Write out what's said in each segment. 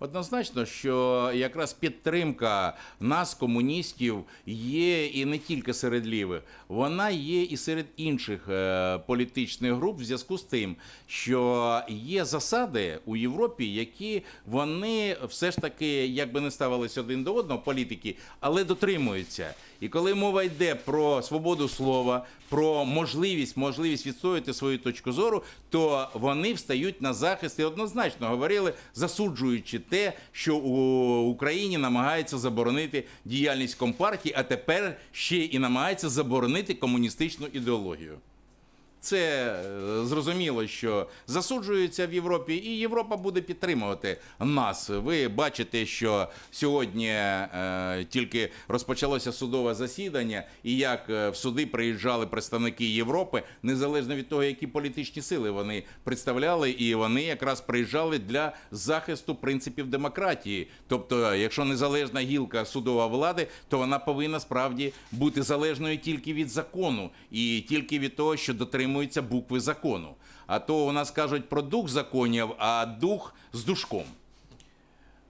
Однозначно, що якраз підтримка нас, комуністів, є і не тільки серед лівих, вона є і серед інших е, політичних груп в зв'язку з тим, що є засади у Європі, які вони все ж таки, як би не ставились один до одного, політики, але дотримуються. І коли мова йде про свободу слова, про можливість, можливість відстояти свою точку зору, то вони встають на захист і однозначно говорили, засуджуючи те, що у Україні намагається заборонити діяльність компартії, а тепер ще і намагається заборонити комуністичну ідеологію. Це е, зрозуміло, що засуджується в Європі, і Європа буде підтримувати нас. Ви бачите, що сьогодні е, тільки розпочалося судове засідання, і як е, в суди приїжджали представники Європи, незалежно від того, які політичні сили вони представляли, і вони якраз приїжджали для захисту принципів демократії. Тобто, якщо незалежна гілка судова влади, то вона повинна справді бути залежною тільки від закону і тільки від того, що дотримується букви закону. А то у нас кажуть про дух законів, а дух з душком.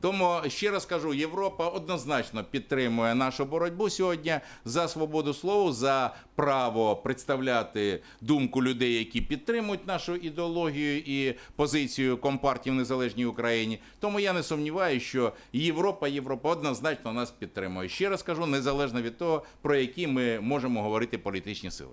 Тому ще раз кажу, Європа однозначно підтримує нашу боротьбу сьогодні за свободу слова, за право представляти думку людей, які підтримують нашу ідеологію і позицію компартії в незалежній Україні. Тому я не сумніваюся, що Європа, Європа однозначно нас підтримує. Ще раз кажу, незалежно від того, про які ми можемо говорити політичні сили.